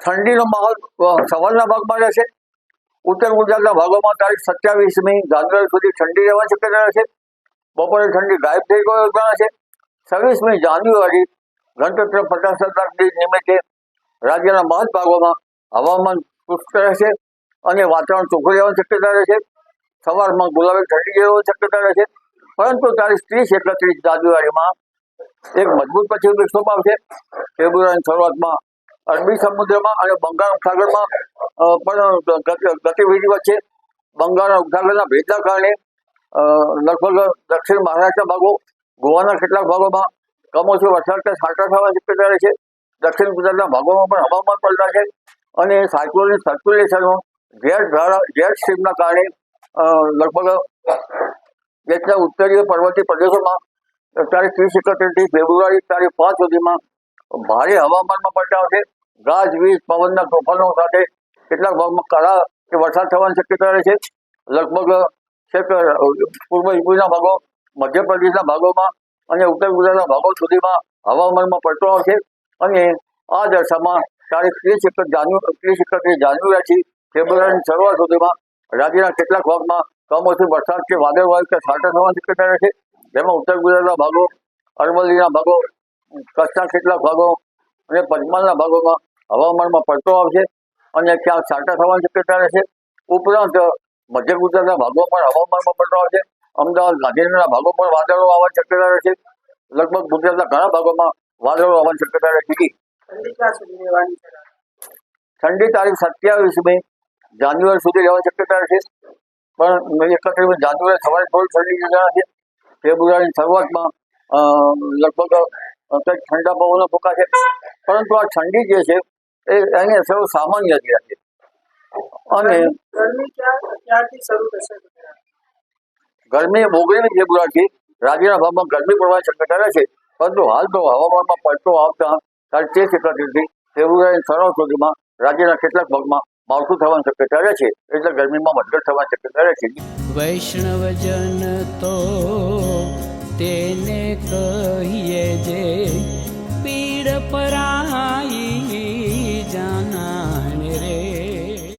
ઠંડીનો માહોલ સવારના ભાગમાં રહેશે. ઉત્તર ગુજરાતના ભાગોમાં તારીખ સત્યાવીસમી જાન્યુઆરી સુધી ઠંડી રહેવાની શક્યતા રહેશે બપોરે ઠંડી ગાયબ થઈ ગયો ગણાશે. છવ્વીસમી જાન્યુઆરી ગણતંત્ર પ્રજાસત્તાક દિન નિમિત્તે રાજ્યના મહત્ ભાગોમાં હવામાન શુષ્ક રહેશે અને વાતાવરણ ચોખ્ખું રહેવાની શક્યતા રહેશે. સવારમાં ગુલાબી ઠંડી રહેવાની શક્યતા રહેશે. પરંતુ તારીખ ત્રીસ એકત્રીસ જાન્યુઆરીમાં એક મજબૂત પછી વિક્ષોભ આવશે. ફેબ્રુઆરીની શરૂઆતમાં અરબી સમુદ્રમાં અને બંગાળ ઉપસાગરમાં પણ ગતિ- ગતિવિધિ વચ્ચે બંગાળ ઉપસાગરના ભેજના કારણે લગભગ દક્ષિણ મહારાષ્ટ્રના ભાગો, ગોવાના કેટલાક ભાગોમાં કમોસમી વરસાદ છાંટા થવા શક્યતા રહેશે દક્ષિણ ગુજરાતના ભાગોમાં પણ હવામાન પલટાશે અને સાયક્લોનિક સર્ક્યુલેશનો જેટ ધારા જેટ સ્ટ્રીમના કારણે લગભગ દેશના ઉત્તરીય પર્વતીય પ્રદેશોમાં તારીખ ત્રીસ એકત્રીસથી ફેબ્રુઆરી તારીખ પાંચ સુધીમાં ભારે હવામાનમાં પલટાવ છે. ગાજવીજ પવનના તોફાનો સાથે કેટલાક ભાગમાં કરા કે વરસાદ થવાની શક્યતા રહે છે. લગભગ પૂર્વ યુપીના ભાગો, મધ્યપ્રદેશના ભાગોમાં અને ઉત્તર ગુજરાતના ભાગો સુધીમાં હવામાનમાં પડતો આવશે અને આ દશામાં તારીખ ત્રીસ એક જાન્યુઆરી ત્રીસ એકત્રીસ જાન્યુઆરીથી ફેબ્રુઆરીની શરૂઆત સુધીમાં રાજ્યના કેટલાક ભાગમાં કમોસમી વરસાદ કે વાદળવાયુ કે છાંટા થવાની શક્યતા રહેશે જેમાં ઉત્તર ગુજરાતના ભાગો, અરવલ્લીના ભાગો, કચ્છના કેટલાક ભાગો અને પંચમહાલના ભાગોમાં હવામાનમાં પલટો આવશે અને ક્યાંક છાંટા થવાની શક્યતા રહેશે. ઉપરાંત, મધ્ય ગુજરાતના ભાગો પણ હવામાનમાં પલટો આવશે. અમદાવાદ, ગાંધીનગરના ભાગો પણ વાદળો આવવાની શક્યતા રહેશે. લગભગ ગુજરાતના ઘણા ભાગોમાં વાદળો આવવાની શક્યતા રહેશે. ઠંડી છે તારીખ સત્યાવીસમી જાન્યુઆરી સુધી રહેવાની શક્યતા રહેશે. પણ એકત્રીસ જાન્યુઆરી સવારે થોડી ઠંડી જણાશે ફેબ્રુઆરીની શરૂઆતમાં લગભગ કંઈક ઠંડા પવનો ફૂંકાશે. પરંતુ આ ઠંડી જે છે એ એની અસરો સામાન્ય જ રહેશે અને ગરમી ક્યાં ક્યારથી શરૂ ગરમી ઓગણીસ ફેબ્રુઆરીથી રાજ્યના ભાગમાં ગરમી પડવાની શક્યતા છે પરંતુ હાલ તો હવામાનમાં પલટો આવતા તારીખ ત્રીસ એકત્રીસથી ફેબ્રુઆરીની શરૂઆત સુધીમાં રાજ્યના કેટલાક ભાગમાં માવઠું થવાની શક્યતા રહે છે. એટલે ગરમીમાં વધઘટ થવાની શક્યતા રહે છે. વૈષ્ણવજન તો તેને કહીએ જે પીડ પરાય